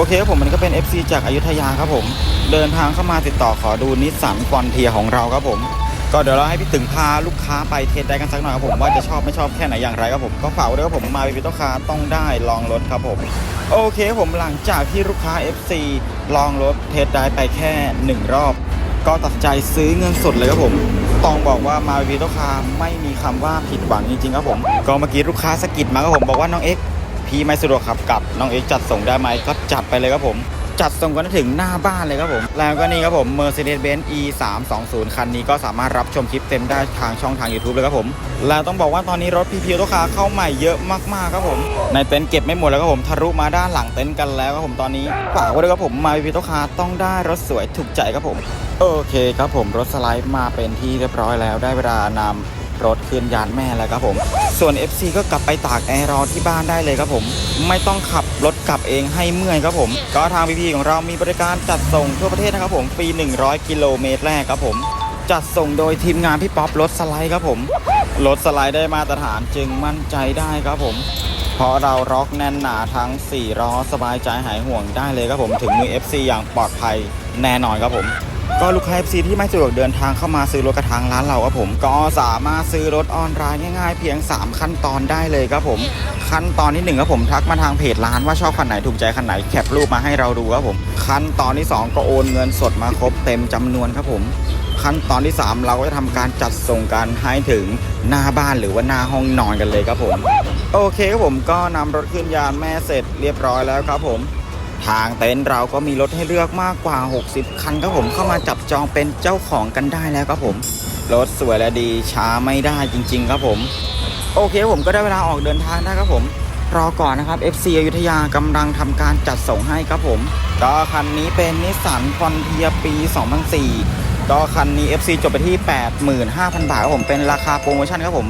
โอเคครับผมมันก็เป็น FC จากอายุทยาครับผม เดินทางเข้ามาติดต่อขอดูนิสสันฟอนเทียของเราครับผม ก็เดี๋ยวเราให้พี่ตึงพาลูกค้าไปเทสได้กันสักหน่อยครับผมว่าจะชอบไม่ชอบแค่ไหนอย่างไรครับผมก็ฝากด้วยครับผมมาเป็นต้คาต้องได้ลองรถครับผม โอเคผมหลังจากที่ลูกค้า FC ลองรถเทสได้ไปแค่หนึ่งรอบ ก็ตัดใจซื้อเงินสดเลยครับผมต้องบอกว่ามาวีโตคาไม่มีคำว่าผิดหวังจริงๆครับผม ก็เมื่อกี้ลูกค้าสกิดมาครับผมบอกว่าน้องเอ็ก พี่ไม่สะดวกขับกลับน้องเอ็กจัดส่งได้ไหมก็จัดไปเลยครับผม จัดส่งกันถึงหน้าบ้านเลยครับผม แล้วก็นี่ครับผม Mercedes-Benz E 3 2 0 คันนี้ก็สามารถรับชมคลิปเต็มได้ทางช่องทาง YouTube เลยครับผม แล้วต้องบอกว่าตอนนี้รถพีพีโตคาเข้าใหม่เยอะมากๆครับผม ในเต็นท์เก็บไม่หมดแล้วครับผมทะลุมาด้านหลังเต็นท์กันแล้วครับผมตอนนี้ฝากไว้ด้วยครับผมมาพีพีโตคาต้องได้รถสวยถูกใจครับผมโอเคครับผมรถสไลด์มาเป็นที่เรียบร้อยแล้วได้เวลานำ รถคืนยานแม่แล้วครับผม ส่วน FC ก็กลับไปตากแอร์รอที่บ้านได้เลยครับผม ไม่ต้องขับรถกลับเองให้เมื่อยครับผม ก็ทางพีพีของเรามีบริการจัดส่งทั่วประเทศนะครับผมฟรี 100 กิโลเมตรแรกครับผม จัดส่งโดยทีมงานพี่ป๊อปรถสไลด์ครับผมรถสไลด์ได้มาตรฐานจึงมั่นใจได้ครับผมเพราะเราล็อกแน่นหนาทั้ง 4 ล้อสบายใจหายห่วงได้เลยครับผม ถึงมือ FC อย่างปลอดภัยแน่นอนครับผม ก็ลูกค้า FC ที่ไม่สะดวกเดินทางเข้ามาซื้อรถกระทางร้านเราครับผม ก็สามารถซื้อรถออนไลน์ง่ายๆ เพียง 3 ขั้นตอนได้เลยครับผม ขั้นตอนที่หนึ่งครับผมทักมาทางเพจร้านว่าชอบคันไหนถูกใจคันไหนแคปรูปมาให้เราดูครับผม ขั้นตอนที่สองก็โอนเงินสดมาครบเต็มจำนวนครับผมขั้นตอนที่ 3 เราก็จะทำการจัดส่งกันให้ถึงหน้าบ้านหรือว่าหน้าห้องนอนกันเลยครับผม โอเคครับผมก็นำรถขึ้นยานแม่เสร็จเรียบร้อยแล้วครับผม ทางเต็นท์เราก็มีรถให้เลือกมากกว่า 60 คันครับผมเข้ามาจับจองเป็นเจ้าของกันได้แล้วครับผม รถสวยและดีช้าไม่ได้จริง ๆ ครับผม โอเคผมก็ได้เวลาออกเดินทางได้ครับผม รอก่อนนะครับ FC อยุธยากำลังทำการจัดส่งให้ครับผมก็คันนี้เป็นนิสสันฟอนเทียปี 2004ก็คันนี้ FC จบไปที่ 85,000 บาทครับผมเป็นราคาโปรโมชั่นครับผม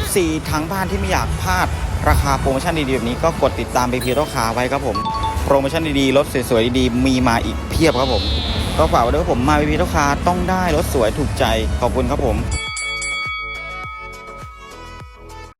FC ทั้งบ้านที่ไม่อยากพลาดราคาโปรโมชั่นดีๆแบบนี้ก็กดติดตามไปพีโตคาไว้ครับผม รโมชั่นดีๆ รถสวยๆ ดีๆ มีมาอีกเพียบครับผม ก็ฝากไว้ด้วยครับผมมาพีโตคาต้องได้รถสวยถูกใจขอบคุณครับผม